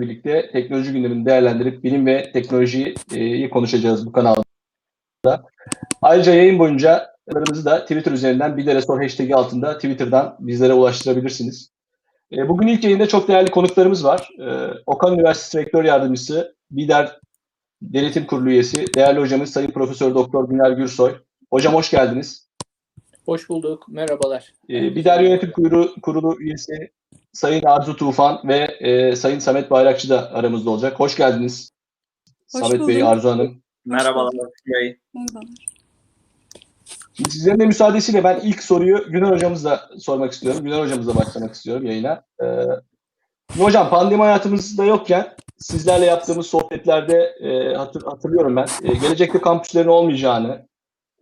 birlikte teknoloji gündemini değerlendirip bilim ve teknolojiyi konuşacağız bu kanalda. Ayrıca yayın boyunca sorularınızı da Twitter üzerinden bir de sor hashtag'i altında Twitter'dan bizlere ulaştırabilirsiniz. E, Bugün ilk yayında çok değerli konuklarımız var. E, Okan Üniversitesi Rektör Yardımcısı, BİDER Denetim Kurulu üyesi, değerli hocamız Sayın Profesör Doktor Güner Gürsoy. Hocam hoş geldiniz. Hoş bulduk. Merhabalar. E, BİDER Yönetim Kurulu, Kurulu üyesi Sayın Arzu Tufan ve e, Sayın Samet Bayrakçı da aramızda olacak. Hoş geldiniz. Hoş Samet Bey, bulduk. Arzu Hanım. Merhabalar. Bey. Merhabalar. Sizlerin de müsaadesiyle ben ilk soruyu Güner hocamızla sormak istiyorum. Güner hocamızla başlamak istiyorum yayına. Ee, hocam pandemi hayatımızda yokken sizlerle yaptığımız sohbetlerde e, hatır, hatırlıyorum ben. e, gelecekte kampüslerin olmayacağını,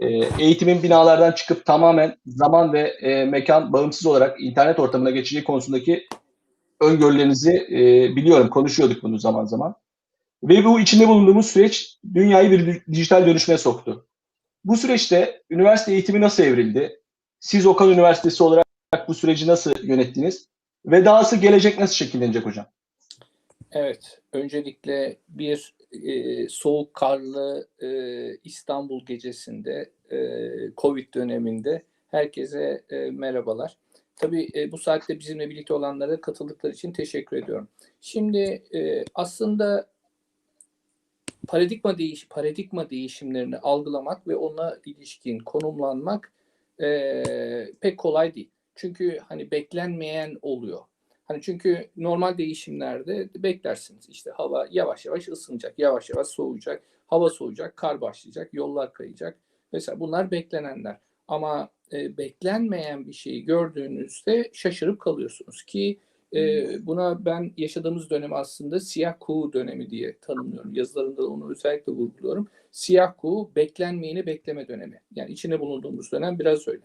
e, eğitimin binalardan çıkıp tamamen zaman ve e, mekan bağımsız olarak internet ortamına geçeceği konusundaki öngörülerinizi e, biliyorum. Konuşuyorduk bunu zaman zaman. Ve bu içinde bulunduğumuz süreç dünyayı bir dijital dönüşüme soktu. Bu süreçte üniversite eğitimi nasıl evrildi? Siz Okan Üniversitesi olarak bu süreci nasıl yönettiniz? Ve dahası gelecek nasıl şekillenecek hocam? Evet, öncelikle bir e, soğuk karlı e, İstanbul gecesinde e, Covid döneminde herkese e, merhabalar. Tabii e, bu saatte bizimle birlikte olanlara katıldıkları için teşekkür ediyorum. Şimdi e, aslında paradigma değiş paradigma değişimlerini algılamak ve ona ilişkin konumlanmak e, pek kolay değil. Çünkü hani beklenmeyen oluyor. Hani çünkü normal değişimlerde beklersiniz. İşte hava yavaş yavaş ısınacak, yavaş yavaş soğuyacak, hava soğuyacak, kar başlayacak, yollar kayacak. Mesela bunlar beklenenler. Ama e, beklenmeyen bir şeyi gördüğünüzde şaşırıp kalıyorsunuz ki e, buna ben yaşadığımız dönemi aslında siyah kuğu dönemi diye tanımlıyorum. Yazılarımda onu özellikle vurguluyorum. Siyah kuğu beklenmeyeni bekleme dönemi. Yani içine bulunduğumuz dönem biraz öyle.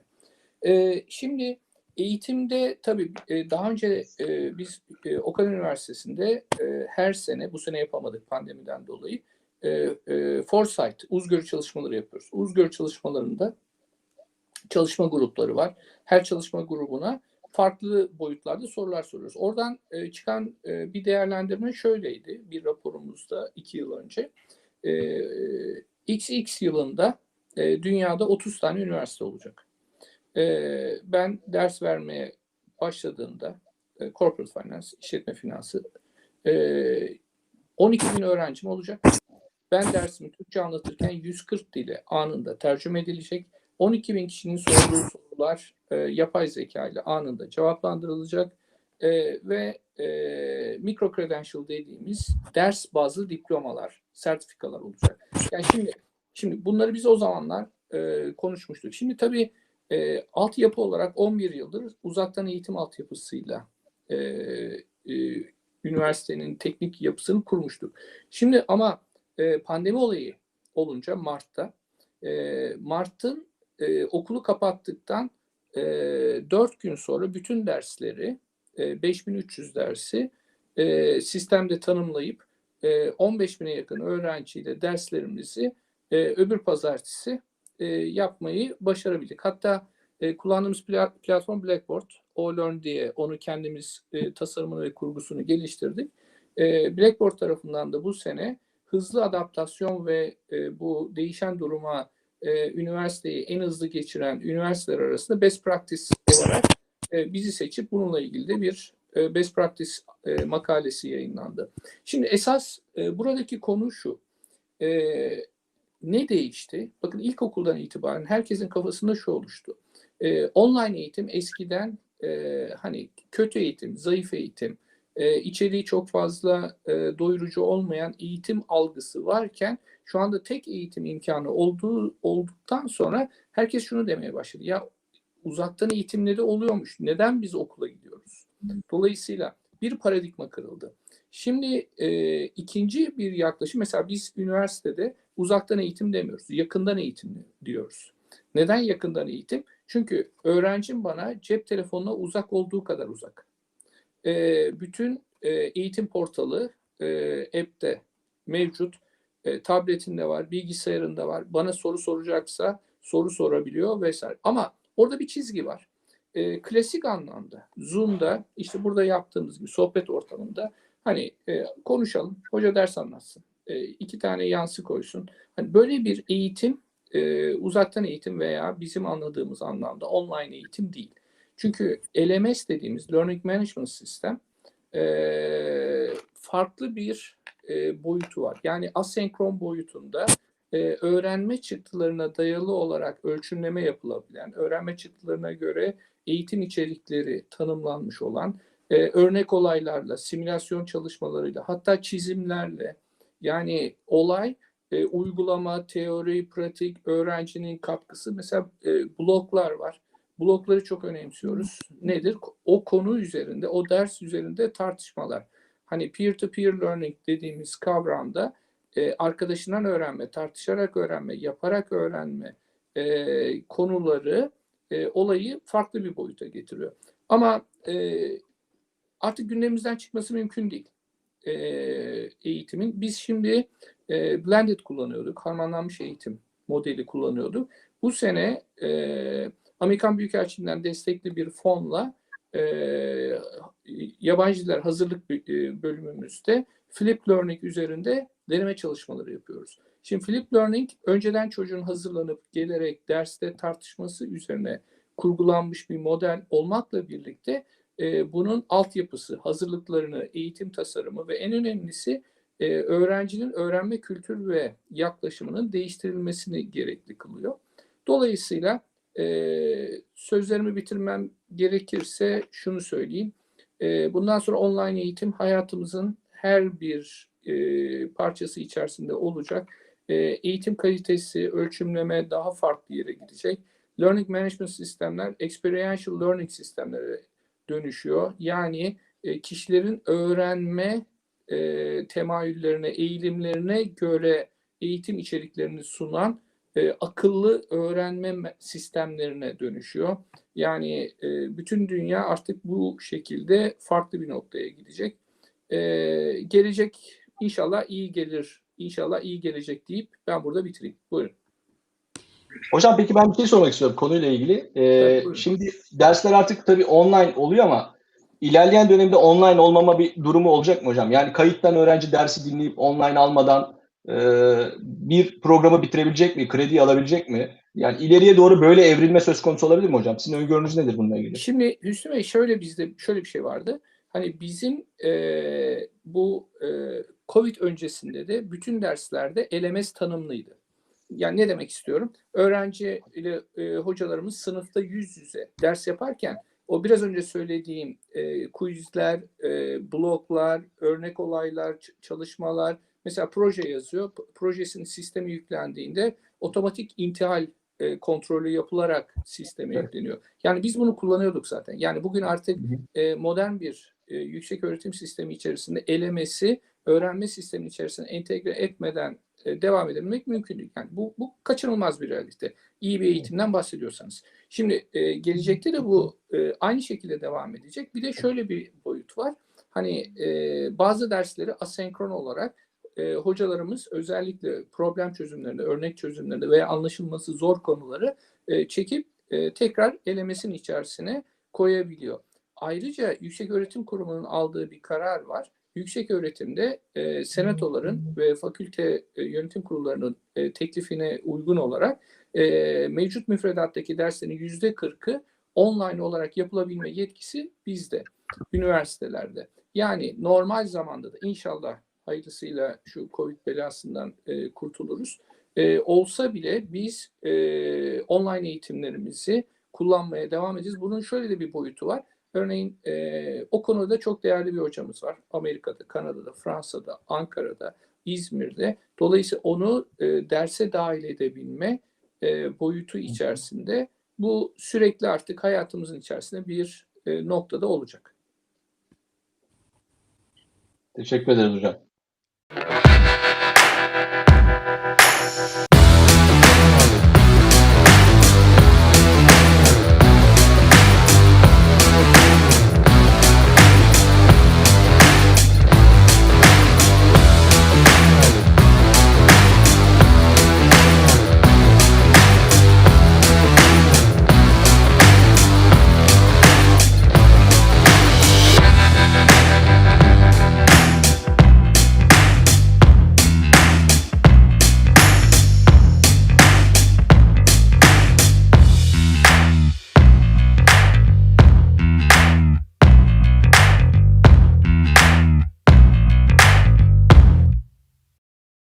E, şimdi eğitimde tabii e, daha önce e, biz e, Okan Üniversitesi'nde her sene, bu sene yapamadık pandemiden dolayı, Foresight, uzgörü çalışmaları yapıyoruz. Uzgörü çalışmalarında çalışma grupları var. Her çalışma grubuna farklı boyutlarda sorular soruyoruz. Oradan çıkan bir değerlendirme şöyleydi bir raporumuzda iki yıl önce. XX yılında dünyada 30 tane üniversite olacak. E, ben ders vermeye başladığımda e, corporate finance, işletme finansı e, 12 bin öğrencim olacak. Ben dersimi Türkçe anlatırken 140 dile anında tercüme edilecek. 12 bin kişinin sorduğu sorular e, yapay zeka ile anında cevaplandırılacak e, ve e, micro credential dediğimiz ders bazlı diplomalar, sertifikalar olacak. Yani şimdi şimdi bunları biz o zamanlar e, konuşmuştuk. Şimdi tabii e, altyapı olarak 11 yıldır uzaktan eğitim altyapısıyla e, e, üniversitenin teknik yapısını kurmuştuk. Şimdi ama e, pandemi olayı olunca Mart'ta e, Mart'ın e, okulu kapattıktan e, 4 gün sonra bütün dersleri e, 5300 dersi e, sistemde tanımlayıp e, 15 bine yakın öğrenciyle derslerimizi e, öbür pazartesi e, yapmayı başarabildik. Hatta e, kullandığımız pla- platform Blackboard, OLearn diye onu kendimiz e, tasarımını ve kurgusunu geliştirdik. E, Blackboard tarafından da bu sene hızlı adaptasyon ve e, bu değişen duruma e, üniversiteyi en hızlı geçiren üniversiteler arasında best practice olarak e, bizi seçip bununla ilgili de bir e, best practice e, makalesi yayınlandı. Şimdi esas e, buradaki konu şu. E, ne değişti? Bakın ilkokuldan itibaren herkesin kafasında şu oluştu. E, online eğitim eskiden e, hani kötü eğitim, zayıf eğitim, e, içeriği çok fazla e, doyurucu olmayan eğitim algısı varken şu anda tek eğitim imkanı olduğu olduktan sonra herkes şunu demeye başladı. Ya uzaktan eğitimleri oluyormuş. Neden biz okula gidiyoruz? Dolayısıyla bir paradigma kırıldı. Şimdi e, ikinci bir yaklaşım mesela biz üniversitede uzaktan eğitim demiyoruz. Yakından eğitim diyoruz. Neden yakından eğitim? Çünkü öğrencim bana cep telefonuna uzak olduğu kadar uzak. E, bütün e, eğitim portalı e, app'te mevcut. E, tabletinde var, bilgisayarında var. Bana soru soracaksa soru sorabiliyor vesaire. Ama orada bir çizgi var. E, klasik anlamda Zoom'da işte burada yaptığımız gibi sohbet ortamında Hani e, konuşalım, hoca ders anlatsın, e, iki tane yansı koysun. Hani böyle bir eğitim e, uzaktan eğitim veya bizim anladığımız anlamda online eğitim değil. Çünkü LMS dediğimiz Learning Management System e, farklı bir e, boyutu var. Yani asenkron boyutunda e, öğrenme çıktılarına dayalı olarak ölçümleme yapılabilen, öğrenme çıktılarına göre eğitim içerikleri tanımlanmış olan e, örnek olaylarla, simülasyon çalışmalarıyla, hatta çizimlerle yani olay e, uygulama, teori, pratik, öğrencinin katkısı. Mesela e, bloklar var. Blokları çok önemsiyoruz. Nedir? O konu üzerinde, o ders üzerinde tartışmalar. Hani peer-to-peer learning dediğimiz kavramda e, arkadaşından öğrenme, tartışarak öğrenme, yaparak öğrenme e, konuları e, olayı farklı bir boyuta getiriyor. Ama e, artık gündemimizden çıkması mümkün değil e, eğitimin. Biz şimdi e, blended kullanıyorduk, harmanlanmış eğitim modeli kullanıyorduk. Bu sene e, Amerikan Büyükelçiliğinden destekli bir fonla e, yabancı diller hazırlık e, bölümümüzde Flip Learning üzerinde deneme çalışmaları yapıyoruz. Şimdi Flip Learning önceden çocuğun hazırlanıp gelerek derste tartışması üzerine kurgulanmış bir model olmakla birlikte e, bunun altyapısı, hazırlıklarını, eğitim tasarımı ve en önemlisi e, öğrencinin öğrenme kültür ve yaklaşımının değiştirilmesini gerekli kılıyor. Dolayısıyla e, sözlerimi bitirmem gerekirse şunu söyleyeyim. E, bundan sonra online eğitim hayatımızın her bir e, parçası içerisinde olacak. E, eğitim kalitesi, ölçümleme daha farklı yere gidecek. Learning management sistemler, experiential learning sistemlere dönüşüyor. Yani e, kişilerin öğrenme e, temayüllerine, eğilimlerine göre eğitim içeriklerini sunan e, akıllı öğrenme sistemlerine dönüşüyor. Yani e, bütün dünya artık bu şekilde farklı bir noktaya gidecek. E, gelecek inşallah iyi gelir, inşallah iyi gelecek deyip ben burada bitireyim. Buyurun. Hocam peki ben bir şey sormak istiyorum konuyla ilgili. Ee, Tabii, şimdi dersler artık tabii online oluyor ama ilerleyen dönemde online olmama bir durumu olacak mı hocam? Yani kayıttan öğrenci dersi dinleyip online almadan e, bir programı bitirebilecek mi? Kredi alabilecek mi? Yani ileriye doğru böyle evrilme söz konusu olabilir mi hocam? Sizin öngörünüz nedir bununla ilgili? Şimdi Hüsnü Bey şöyle bizde şöyle bir şey vardı. Hani bizim e, bu e, Covid öncesinde de bütün derslerde LMS tanımlıydı. Yani ne demek istiyorum? Öğrenci ile e, hocalarımız sınıfta yüz yüze ders yaparken o biraz önce söylediğim e, quizler, e, bloklar, örnek olaylar, çalışmalar, mesela proje yazıyor. Projesinin sistemi yüklendiğinde otomatik intihal e, kontrolü yapılarak sisteme yükleniyor. Yani biz bunu kullanıyorduk zaten. Yani bugün artık e, modern bir e, yüksek öğretim sistemi içerisinde elemesi öğrenme sistemi içerisine entegre etmeden devam edilmek mümkün değil. Yani bu, bu kaçınılmaz bir realite. İyi bir eğitimden bahsediyorsanız. Şimdi e, gelecekte de bu e, aynı şekilde devam edecek. Bir de şöyle bir boyut var. Hani e, bazı dersleri asenkron olarak e, hocalarımız özellikle problem çözümlerinde, örnek çözümlerinde veya anlaşılması zor konuları e, çekip e, tekrar elemesin içerisine koyabiliyor. Ayrıca Yüksek Öğretim Kurumu'nun aldığı bir karar var. Yüksek öğretimde e, senatoların ve fakülte e, yönetim kurullarının e, teklifine uygun olarak e, mevcut müfredattaki derslerin yüzde kırkı online olarak yapılabilme yetkisi bizde, üniversitelerde. Yani normal zamanda da inşallah hayırlısıyla şu Covid belasından e, kurtuluruz. E, olsa bile biz e, online eğitimlerimizi kullanmaya devam edeceğiz. Bunun şöyle de bir boyutu var. Örneğin e, o konuda çok değerli bir hocamız var. Amerika'da, Kanada'da, Fransa'da, Ankara'da, İzmir'de. Dolayısıyla onu e, derse dahil edebilme e, boyutu içerisinde bu sürekli artık hayatımızın içerisinde bir e, noktada olacak. Teşekkür ederiz hocam.